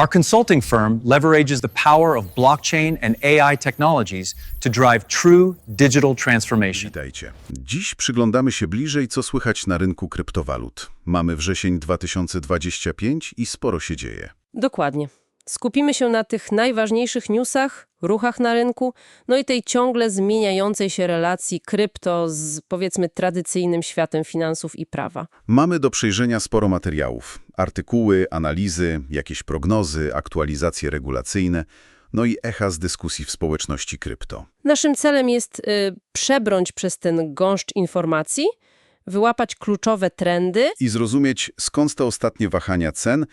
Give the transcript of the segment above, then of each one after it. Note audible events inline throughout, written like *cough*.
Our consulting firm leverages the power of blockchain and AI technologies to drive true digital transformation. Witajcie. Dziś przyglądamy się bliżej, co słychać na rynku kryptowalut. Mamy wrzesień 2025 i sporo się dzieje. Dokładnie. Skupimy się na tych najważniejszych newsach, ruchach na rynku, no i tej ciągle zmieniającej się relacji krypto z powiedzmy tradycyjnym światem finansów i prawa. Mamy do przejrzenia sporo materiałów. Artykuły, analizy, jakieś prognozy, aktualizacje regulacyjne, no i echa z dyskusji w społeczności krypto. Naszym celem jest y, przebrnąć przez ten gąszcz informacji, wyłapać kluczowe trendy, I zrozumieć, skąd te ostatnie wahania cen,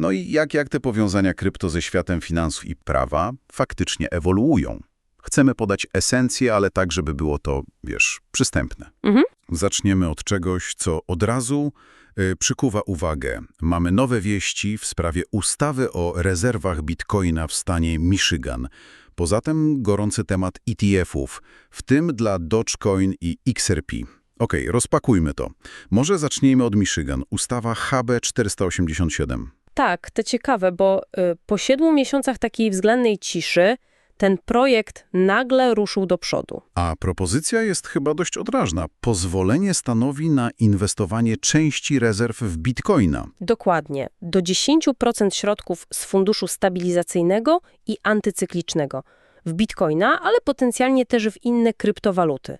no i jak, jak te powiązania krypto ze światem finansów i prawa faktycznie ewoluują. Chcemy podać esencję, ale tak, żeby było to, wiesz, przystępne. Mhm. Zaczniemy od czegoś, co od razu y, przykuwa uwagę. Mamy nowe wieści w sprawie ustawy o rezerwach bitcoina w stanie Michigan. Poza tym gorący temat ETF-ów, w tym dla Dogecoin i XRP. Okej, rozpakujmy to. Może zacznijmy od Michigan. Ustawa HB 487. Tak, to ciekawe, bo y, po siedmiu miesiącach takiej względnej ciszy ten projekt nagle ruszył do przodu. A propozycja jest chyba dość odważna. Pozwolenie stanowi na inwestowanie części rezerw w bitcoina. Dokładnie. Do 10% środków z funduszu stabilizacyjnego i antycyklicznego. W bitcoina, ale potencjalnie też w inne kryptowaluty.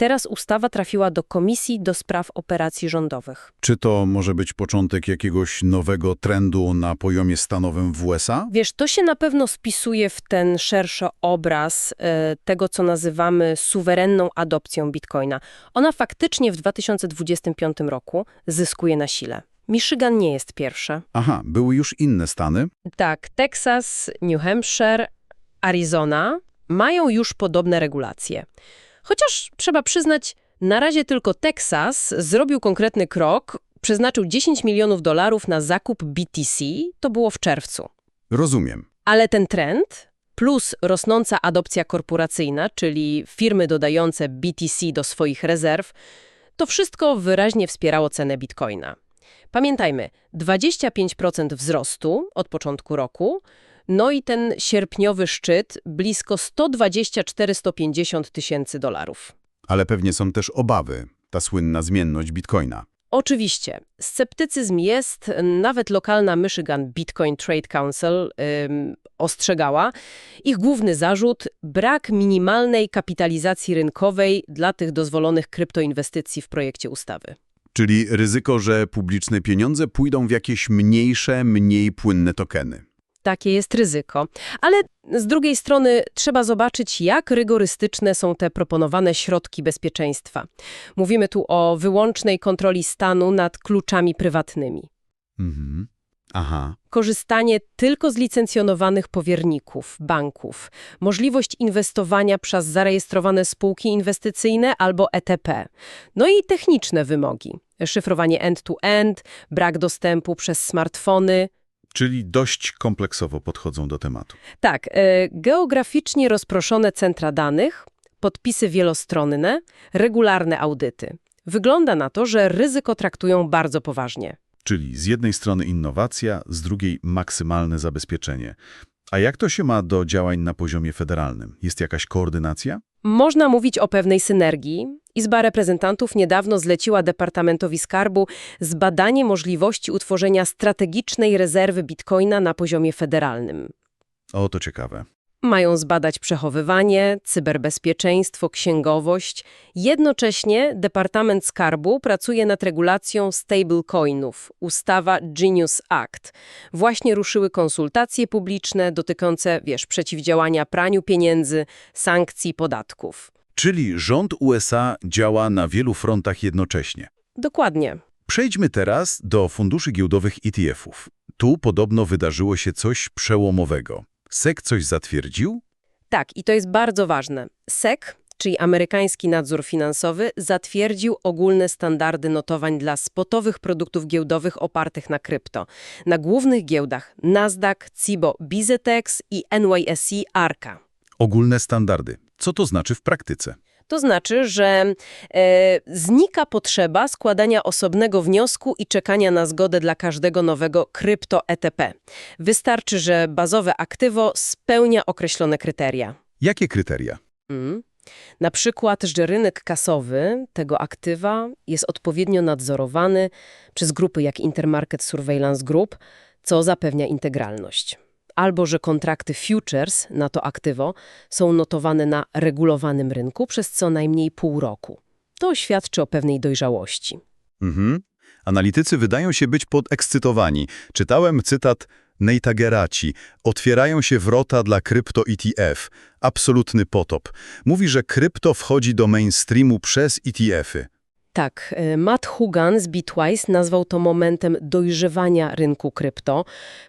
Teraz ustawa trafiła do Komisji do Spraw Operacji Rządowych. Czy to może być początek jakiegoś nowego trendu na poziomie stanowym w USA? Wiesz, to się na pewno spisuje w ten szerszy obraz e, tego, co nazywamy suwerenną adopcją bitcoina. Ona faktycznie w 2025 roku zyskuje na sile. Michigan nie jest pierwsza. Aha, były już inne stany? Tak, Teksas, New Hampshire, Arizona mają już podobne regulacje. Chociaż trzeba przyznać, na razie tylko Teksas zrobił konkretny krok, przeznaczył 10 milionów dolarów na zakup BTC, to było w czerwcu. Rozumiem. Ale ten trend, plus rosnąca adopcja korporacyjna, czyli firmy dodające BTC do swoich rezerw, to wszystko wyraźnie wspierało cenę bitcoina. Pamiętajmy, 25% wzrostu od początku roku, no i ten sierpniowy szczyt blisko 124-150 tysięcy dolarów. Ale pewnie są też obawy, ta słynna zmienność bitcoina. Oczywiście, sceptycyzm jest, nawet lokalna Michigan Bitcoin Trade Council ym, ostrzegała. Ich główny zarzut – brak minimalnej kapitalizacji rynkowej dla tych dozwolonych kryptoinwestycji w projekcie ustawy. Czyli ryzyko, że publiczne pieniądze pójdą w jakieś mniejsze, mniej płynne tokeny. Takie jest ryzyko. Ale z drugiej strony trzeba zobaczyć, jak rygorystyczne są te proponowane środki bezpieczeństwa. Mówimy tu o wyłącznej kontroli stanu nad kluczami prywatnymi. Mhm. Aha. korzystanie tylko z licencjonowanych powierników, banków, możliwość inwestowania przez zarejestrowane spółki inwestycyjne albo ETP, no i techniczne wymogi, szyfrowanie end-to-end, brak dostępu przez smartfony. Czyli dość kompleksowo podchodzą do tematu. Tak, e, geograficznie rozproszone centra danych, podpisy wielostronne, regularne audyty. Wygląda na to, że ryzyko traktują bardzo poważnie. Czyli z jednej strony innowacja, z drugiej maksymalne zabezpieczenie. A jak to się ma do działań na poziomie federalnym? Jest jakaś koordynacja? Można mówić o pewnej synergii. Izba Reprezentantów niedawno zleciła Departamentowi Skarbu zbadanie możliwości utworzenia strategicznej rezerwy bitcoina na poziomie federalnym. O, to ciekawe. Mają zbadać przechowywanie, cyberbezpieczeństwo, księgowość. Jednocześnie Departament Skarbu pracuje nad regulacją stablecoinów, ustawa Genius Act. Właśnie ruszyły konsultacje publiczne dotyczące, wiesz, przeciwdziałania praniu pieniędzy, sankcji, podatków. Czyli rząd USA działa na wielu frontach jednocześnie. Dokładnie. Przejdźmy teraz do funduszy giełdowych ETF-ów. Tu podobno wydarzyło się coś przełomowego. SEC coś zatwierdził? Tak, i to jest bardzo ważne. SEC, czyli amerykański nadzór finansowy, zatwierdził ogólne standardy notowań dla spotowych produktów giełdowych opartych na krypto. Na głównych giełdach Nasdaq, CIBO, BZX i NYSE Arca. Ogólne standardy. Co to znaczy w praktyce? To znaczy, że e, znika potrzeba składania osobnego wniosku i czekania na zgodę dla każdego nowego krypto ETP. Wystarczy, że bazowe aktywo spełnia określone kryteria. Jakie kryteria? Mm. Na przykład, że rynek kasowy tego aktywa jest odpowiednio nadzorowany przez grupy jak Intermarket Surveillance Group, co zapewnia integralność. Albo że kontrakty futures na to aktywo są notowane na regulowanym rynku przez co najmniej pół roku. To świadczy o pewnej dojrzałości. Mhm. Analitycy wydają się być podekscytowani. Czytałem cytat Neita Geraci. Otwierają się wrota dla krypto ETF. Absolutny potop. Mówi, że krypto wchodzi do mainstreamu przez ETF-y. Tak, e, Matt Hugan z Bitwise nazwał to momentem dojrzewania rynku krypto.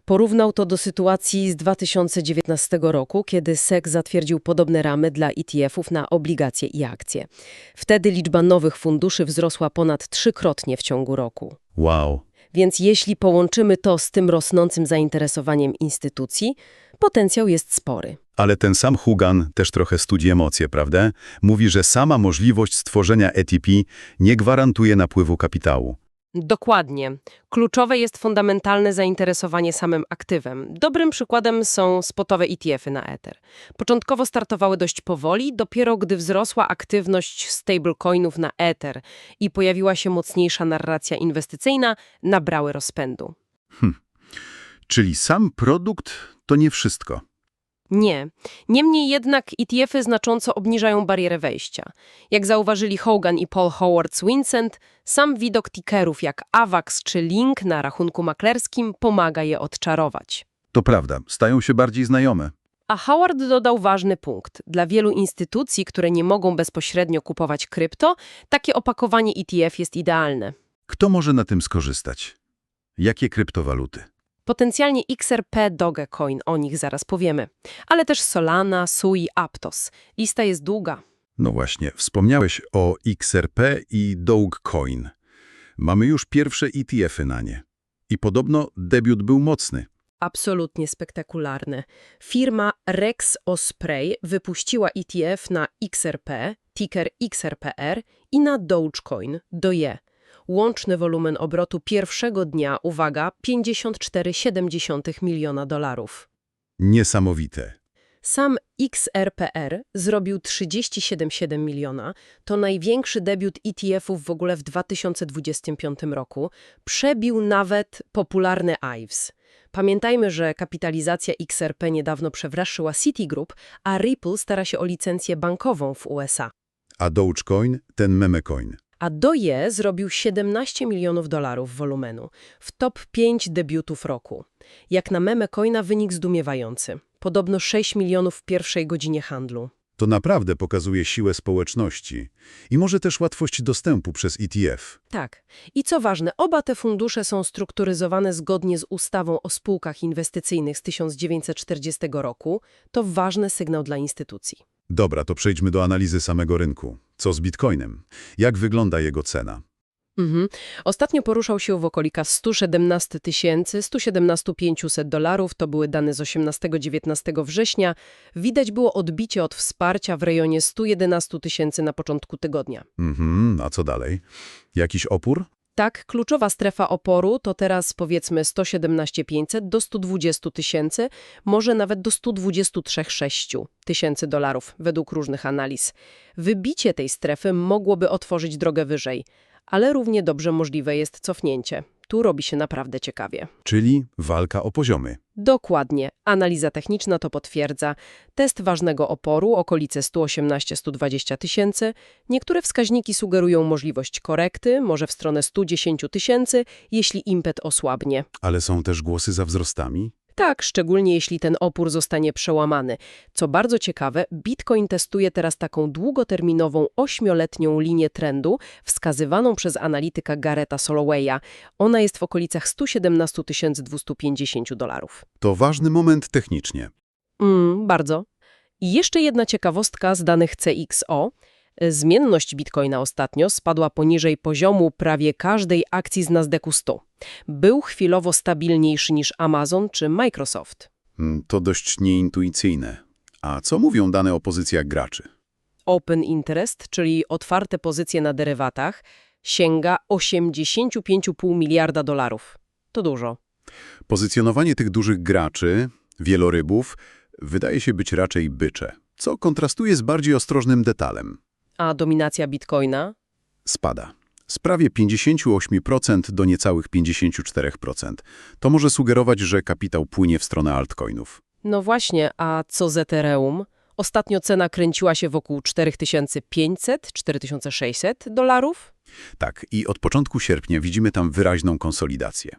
Porównał to do sytuacji z 2019 roku, kiedy SEC zatwierdził podobne ramy dla ETF-ów na obligacje i akcje. Wtedy liczba nowych funduszy wzrosła ponad trzykrotnie w ciągu roku. Wow. Więc jeśli połączymy to z tym rosnącym zainteresowaniem instytucji, potencjał jest spory. Ale ten sam Hugan też trochę studzi emocje, prawda? Mówi, że sama możliwość stworzenia ETP nie gwarantuje napływu kapitału. Dokładnie. Kluczowe jest fundamentalne zainteresowanie samym aktywem. Dobrym przykładem są spotowe ETF-y na Ether. Początkowo startowały dość powoli, dopiero gdy wzrosła aktywność stablecoinów na Ether i pojawiła się mocniejsza narracja inwestycyjna, nabrały rozpędu. Czyli sam produkt to nie wszystko. Nie. Niemniej jednak ETF-y znacząco obniżają barierę wejścia. Jak zauważyli Hogan i Paul Howard z Vincent, sam widok tickerów jak AVAX czy Link na rachunku maklerskim pomaga je odczarować. To prawda, stają się bardziej znajome. A Howard dodał ważny punkt. Dla wielu instytucji, które nie mogą bezpośrednio kupować krypto, takie opakowanie ETF jest idealne. Kto może na tym skorzystać? Jakie kryptowaluty? Potencjalnie XRP, Dogecoin, o nich zaraz powiemy. Ale też Solana, Sui, Aptos. Lista jest długa. No właśnie, wspomniałeś o XRP i Dogecoin. Mamy już pierwsze ETF-y na nie. I podobno debiut był mocny. Absolutnie spektakularne. Firma Rex Osprey wypuściła ETF na XRP, ticker XRPR i na Dogecoin, DOE. Łączny wolumen obrotu pierwszego dnia, uwaga, 54,7 miliona dolarów. Niesamowite. Sam XRPR zrobił 37,7 miliona. To największy debiut ETF-ów w ogóle w 2025 roku. Przebił nawet popularny IVES. Pamiętajmy, że kapitalizacja XRP niedawno przewyższyła Citigroup, a Ripple stara się o licencję bankową w USA. A Dogecoin, ten memecoin. A DOE zrobił 17 milionów dolarów wolumenu, w top 5 debiutów roku. Jak na memecoina wynik zdumiewający. Podobno 6 milionów w pierwszej godzinie handlu. To naprawdę pokazuje siłę społeczności i może też łatwość dostępu przez ETF. Tak. I co ważne, oba te fundusze są strukturyzowane zgodnie z ustawą o spółkach inwestycyjnych z 1940 roku. To ważny sygnał dla instytucji. Dobra, to przejdźmy do analizy samego rynku. Co z Bitcoinem? Jak wygląda jego cena? Mhm. Ostatnio poruszał się w okolikach 117 tysięcy, 117 500 dolarów, to były dane z 18-19 września. Widać było odbicie od wsparcia w rejonie 111 tysięcy na początku tygodnia. Mhm, a co dalej? Jakiś opór? Tak, kluczowa strefa oporu to teraz powiedzmy 117 500 do 120 tysięcy, może nawet do 123,6 tysięcy dolarów według różnych analiz. Wybicie tej strefy mogłoby otworzyć drogę wyżej, ale równie dobrze możliwe jest cofnięcie. Tu robi się naprawdę ciekawie. Czyli walka o poziomy. Dokładnie. Analiza techniczna to potwierdza. Test ważnego oporu, okolice 118-120 tysięcy. Niektóre wskaźniki sugerują możliwość korekty, może w stronę 110 tysięcy, jeśli impet osłabnie. Ale są też głosy za wzrostami? Tak, szczególnie jeśli ten opór zostanie przełamany. Co bardzo ciekawe, Bitcoin testuje teraz taką długoterminową, ośmioletnią linię trendu wskazywaną przez analityka Gareta Solowaya. Ona jest w okolicach 117 250 dolarów. To ważny moment technicznie. Mm, bardzo. I jeszcze jedna ciekawostka z danych CXO. Zmienność Bitcoina ostatnio spadła poniżej poziomu prawie każdej akcji z Nasdaqu 100. Był chwilowo stabilniejszy niż Amazon czy Microsoft. Mm, To dość nieintuicyjne. A co mówią dane o pozycjach graczy? Open interest, czyli otwarte pozycje na derywatach, sięga 85,5 miliarda dolarów. To dużo. Pozycjonowanie tych dużych graczy, wielorybów, wydaje się być raczej bycze, co kontrastuje z bardziej ostrożnym detalem. A dominacja bitcoina? Spada. Z prawie 58% do niecałych 54%. To może sugerować, że kapitał płynie w stronę altcoinów. No właśnie, a co z Ethereum? Ostatnio cena kręciła się wokół 4500-4600 dolarów. Tak, i od początku sierpnia widzimy tam wyraźną konsolidację.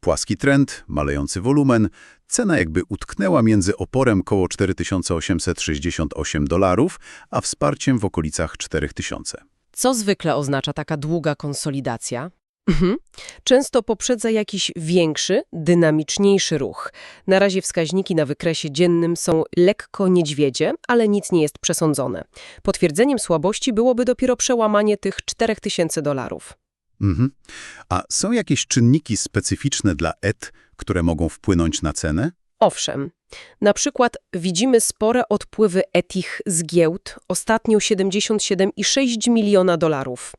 Płaski trend, malejący wolumen, cena jakby utknęła między oporem koło 4868 dolarów, a wsparciem w okolicach 4000. Co zwykle oznacza taka długa konsolidacja? Mhm. Często poprzedza jakiś większy, dynamiczniejszy ruch. Na razie wskaźniki na wykresie dziennym są lekko niedźwiedzie, ale nic nie jest przesądzone. Potwierdzeniem słabości byłoby dopiero przełamanie tych 4000 dolarów. Mhm. A są jakieś czynniki specyficzne dla ET, które mogą wpłynąć na cenę? Owszem, na przykład widzimy spore odpływy etich z giełd, ostatnio 77,6 miliona dolarów.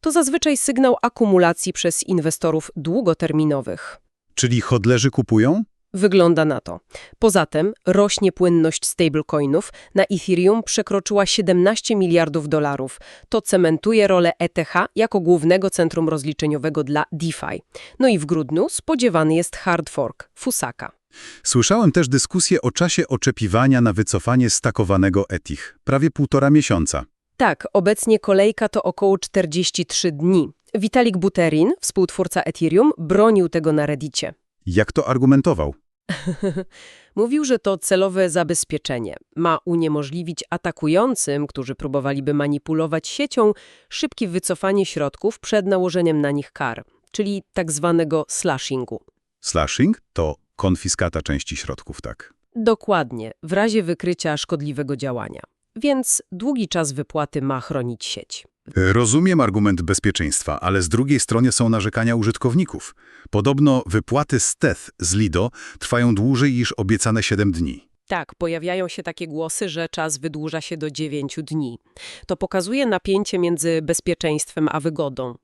To zazwyczaj sygnał akumulacji przez inwestorów długoterminowych. Czyli hodlerzy kupują? Wygląda na to. Poza tym rośnie płynność stablecoinów. Na Ethereum przekroczyła 17 miliardów dolarów. To cementuje rolę ETH jako głównego centrum rozliczeniowego dla DeFi. No i w grudniu spodziewany jest hard fork, Fusaka. Słyszałem też dyskusję o czasie oczepiwania na wycofanie stakowanego ETIH, prawie półtora miesiąca. Tak, obecnie kolejka to około 43 dni. Vitalik Buterin, współtwórca Ethereum, bronił tego na Reddicie. Jak to argumentował? *laughs* Mówił, że to celowe zabezpieczenie ma uniemożliwić atakującym, którzy próbowaliby manipulować siecią, szybkie wycofanie środków przed nałożeniem na nich kar, czyli tak zwanego slashingu. Slashing to konfiskata części środków, tak. Dokładnie, w razie wykrycia szkodliwego działania. Więc długi czas wypłaty ma chronić sieć. Rozumiem argument bezpieczeństwa, ale z drugiej strony są narzekania użytkowników. Podobno wypłaty z TETH z Lido trwają dłużej niż obiecane 7 dni. Tak, pojawiają się takie głosy, że czas wydłuża się do 9 dni. To pokazuje napięcie między bezpieczeństwem a wygodą.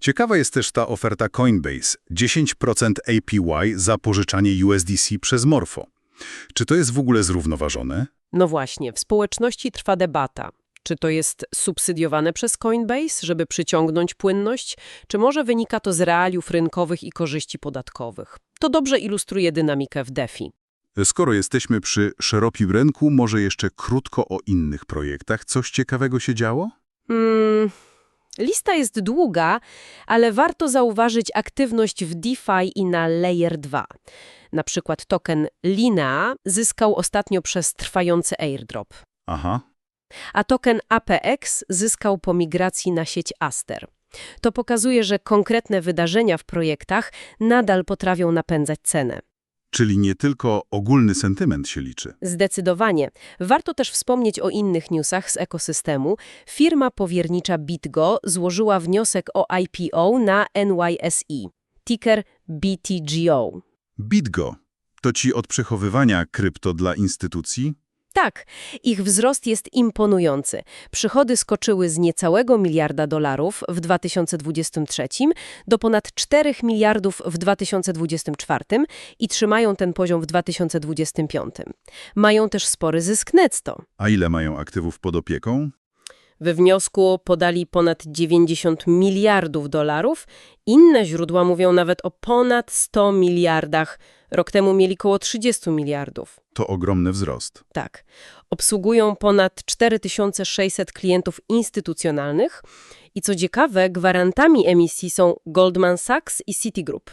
Ciekawa jest też ta oferta Coinbase, 10% APY za pożyczanie USDC przez Morpho. Czy to jest w ogóle zrównoważone? No właśnie, w społeczności trwa debata. Czy to jest subsydiowane przez Coinbase, żeby przyciągnąć płynność, czy może wynika to z realiów rynkowych i korzyści podatkowych? To dobrze ilustruje dynamikę w DeFi. Skoro jesteśmy przy szerokim rynku, może jeszcze krótko o innych projektach. Coś ciekawego się działo? Hmm, lista jest długa, ale warto zauważyć aktywność w DeFi i na Layer 2. Na przykład token Lina zyskał ostatnio przez trwający airdrop, Aha. a token APX zyskał po migracji na sieć Aster. To pokazuje, że konkretne wydarzenia w projektach nadal potrafią napędzać cenę. Czyli nie tylko ogólny sentyment się liczy. Zdecydowanie. Warto też wspomnieć o innych newsach z ekosystemu. Firma powiernicza BitGo złożyła wniosek o IPO na NYSE. Ticker BTGO. BitGo to ci od przechowywania krypto dla instytucji? Tak, ich wzrost jest imponujący. Przychody skoczyły z niecałego miliarda dolarów w 2023 do ponad 4 miliardów w 2024 i trzymają ten poziom w 2025. Mają też spory zysk netto. A ile mają aktywów pod opieką? We wniosku podali ponad 90 miliardów dolarów. Inne źródła mówią nawet o ponad 100 miliardach. Rok temu mieli koło 30 miliardów. To ogromny wzrost. Tak. Obsługują ponad 4600 klientów instytucjonalnych i co ciekawe, gwarantami emisji są Goldman Sachs i Citigroup.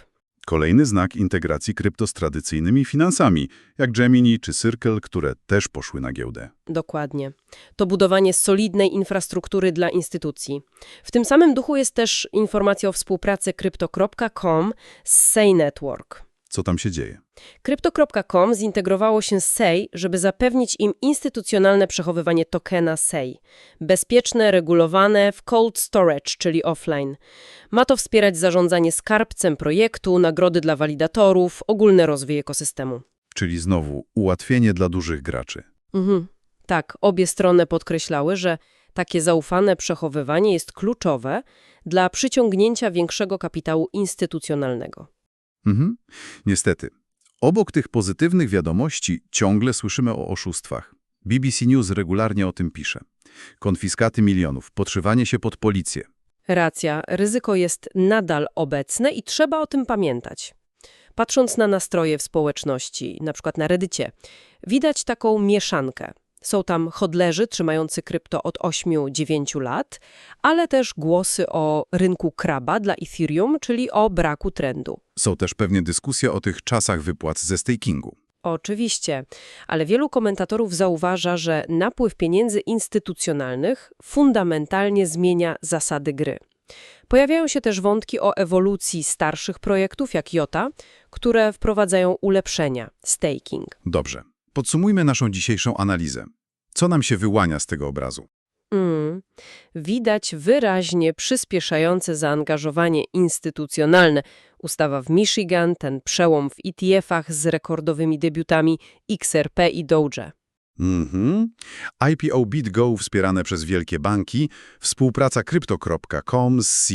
Kolejny znak integracji krypto z tradycyjnymi finansami, jak Gemini czy Circle, które też poszły na giełdę. Dokładnie. To budowanie solidnej infrastruktury dla instytucji. W tym samym duchu jest też informacja o współpracy Crypto.com z Say Network. Co tam się dzieje? Crypto.com zintegrowało się z SEI, żeby zapewnić im instytucjonalne przechowywanie tokena SEI. Bezpieczne, regulowane w cold storage, czyli offline. Ma to wspierać zarządzanie skarbcem projektu, nagrody dla walidatorów, ogólny rozwój ekosystemu. Czyli znowu ułatwienie dla dużych graczy. Mhm. Tak, obie strony podkreślały, że Takie zaufane przechowywanie jest kluczowe dla przyciągnięcia większego kapitału instytucjonalnego. Mhm. Niestety, obok tych pozytywnych wiadomości ciągle słyszymy o oszustwach. BBC News regularnie o tym pisze. Konfiskaty milionów, podszywanie się pod policję. Racja, ryzyko jest nadal obecne i trzeba o tym pamiętać. Patrząc na nastroje w społeczności, na przykład na Reddycie, widać taką mieszankę. Są tam hodlerzy trzymający krypto od 8-9 lat, ale też głosy o rynku kraba dla Ethereum, czyli o braku trendu. Są też pewnie dyskusje o tych czasach wypłat ze stakingu. Oczywiście, ale wielu komentatorów zauważa, że napływ pieniędzy instytucjonalnych fundamentalnie zmienia zasady gry. Pojawiają się też wątki o ewolucji starszych projektów jak Jota, które wprowadzają ulepszenia, staking. Dobrze. Podsumujmy naszą dzisiejszą analizę. Co nam się wyłania z tego obrazu? Mm. Widać wyraźnie przyspieszające zaangażowanie instytucjonalne. Ustawa w Michigan, ten przełom w ETF-ach z rekordowymi debiutami XRP i Doge. Mhm. IPO BitGo wspierane przez wielkie banki, współpraca Crypto.com z C,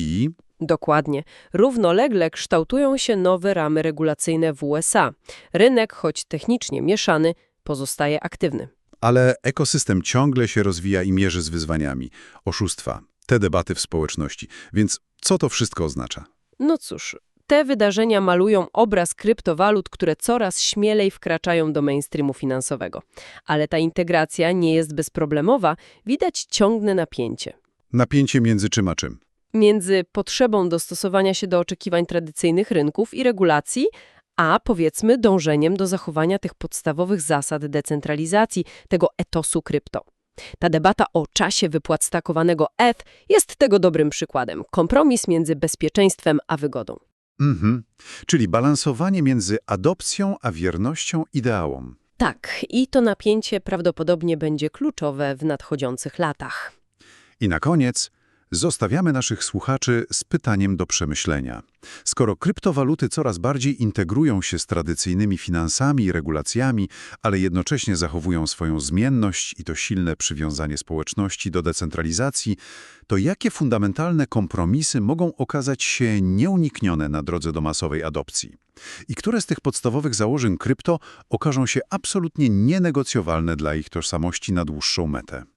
Dokładnie. Równolegle kształtują się nowe ramy regulacyjne w USA. Rynek, choć technicznie mieszany, pozostaje aktywny. Ale ekosystem ciągle się rozwija i mierzy z wyzwaniami. Oszustwa, te debaty w społeczności. Więc co to wszystko oznacza? No cóż, te wydarzenia malują obraz kryptowalut, które coraz śmielej wkraczają do mainstreamu finansowego. Ale ta integracja nie jest bezproblemowa, widać ciągłe napięcie. Napięcie między czym a czym? Między potrzebą dostosowania się do oczekiwań tradycyjnych rynków i regulacji, a powiedzmy dążeniem do zachowania tych podstawowych zasad decentralizacji, tego etosu krypto. Ta debata o czasie wypłat stakowanego ETH jest tego dobrym przykładem. Kompromis między bezpieczeństwem a wygodą. Mhm. Czyli balansowanie między adopcją a wiernością ideałom. Tak, i to napięcie prawdopodobnie będzie kluczowe w nadchodzących latach. I na koniec zostawiamy naszych słuchaczy z pytaniem do przemyślenia. Skoro kryptowaluty coraz bardziej integrują się z tradycyjnymi finansami i regulacjami, ale jednocześnie zachowują swoją zmienność i to silne przywiązanie społeczności do decentralizacji, to jakie fundamentalne kompromisy mogą okazać się nieuniknione na drodze do masowej adopcji? I które z tych podstawowych założeń krypto okażą się absolutnie nienegocjowalne dla ich tożsamości na dłuższą metę?